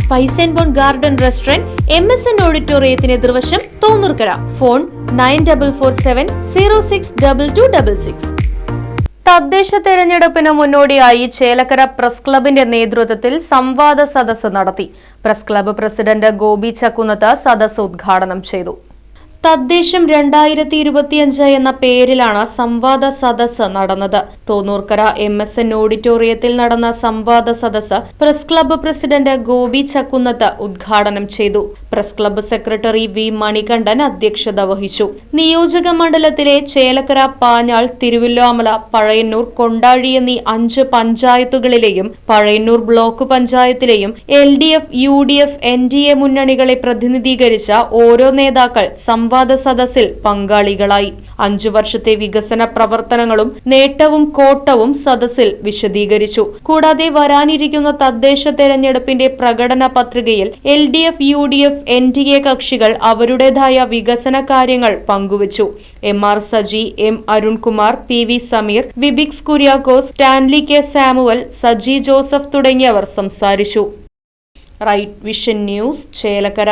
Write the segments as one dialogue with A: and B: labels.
A: Spice and bone garden restaurant M S N ഓഡിറ്റോറിയത്തിന് എതിർവശം Thonnurkkara. Phone nine double four seven zero six double two double six. തദ്ദേശ തെരഞ്ഞെടുപ്പിന് മുന്നോടിയായി Chelakkara press ക്ലബിന്റെ നേതൃത്വത്തിൽ സംവാദ സദസ്സ് നടത്തി. Press club president Gopi Chakkunnath സദസ്സ് ഉദ്ഘാടനം ചെയ്തു. തദ്ദേശം രണ്ടായിരത്തി ഇരുപത്തിയഞ്ച് എന്ന പേരിലാണ് സംവാദ സദസ് നടന്നത്. തോന്നൂർക്കര എം എസ് എൻ ഓഡിറ്റോറിയത്തിൽ നടന്ന സംവാദ സദസ് press club president Gopi Chakkunnath ഉദ്ഘാടനം ചെയ്തു. Press club secretary V Manikandan അധ്യക്ഷത വഹിച്ചു. നിയോജക മണ്ഡലത്തിലെ ചേലക്കര പാഞ്ഞാൾ തിരുവില്ലാമല പഴയന്നൂർ കൊണ്ടാഴി എന്നീ അഞ്ച് പഞ്ചായത്തുകളിലെയും Pazhayannur block പഞ്ചായത്തിലെയും L D F U D F N D A മുന്നണികളെ പ്രതിനിധീകരിച്ച ഓരോ നേതാക്കൾ സംവാദ സദസ്സിൽ പങ്കാളികളായി. അഞ്ചു വർഷത്തെ വികസന പ്രവർത്തനങ്ങളും നേട്ടവും കോട്ടവും സദസ്സിൽ വിശദീകരിച്ചു. കൂടാതെ വരാനിരിക്കുന്ന തദ്ദേശ തെരഞ്ഞെടുപ്പിന്റെ പ്രകടന പത്രികയിൽ L D F U D F N D A കക്ഷികൾ അവരുടേതായ വികസന കാര്യങ്ങൾ പങ്കുവച്ചു. M R Saji M Arunkumar P V Sameer വിബിക്സ് Kuriakose Stanley K Samuel Saji Joseph തുടങ്ങിയവർ സംസാരിച്ചു. Right vision news Chelakkara.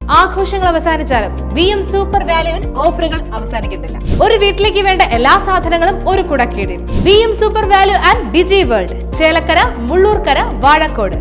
B: ആഘോഷങ്ങൾ അവസാനിച്ചാലും വി എം സൂപ്പർ വാല്യുവിൽ ഓഫറുകൾ അവസാനിക്കുന്നില്ല. ഒരു വീട്ടിലേക്ക് വേണ്ട എല്ലാ സാധനങ്ങളും ഒരു കുടക്കീടിൽ. V M super value and digi world Chelakkara Mullurkara Vazhakkode.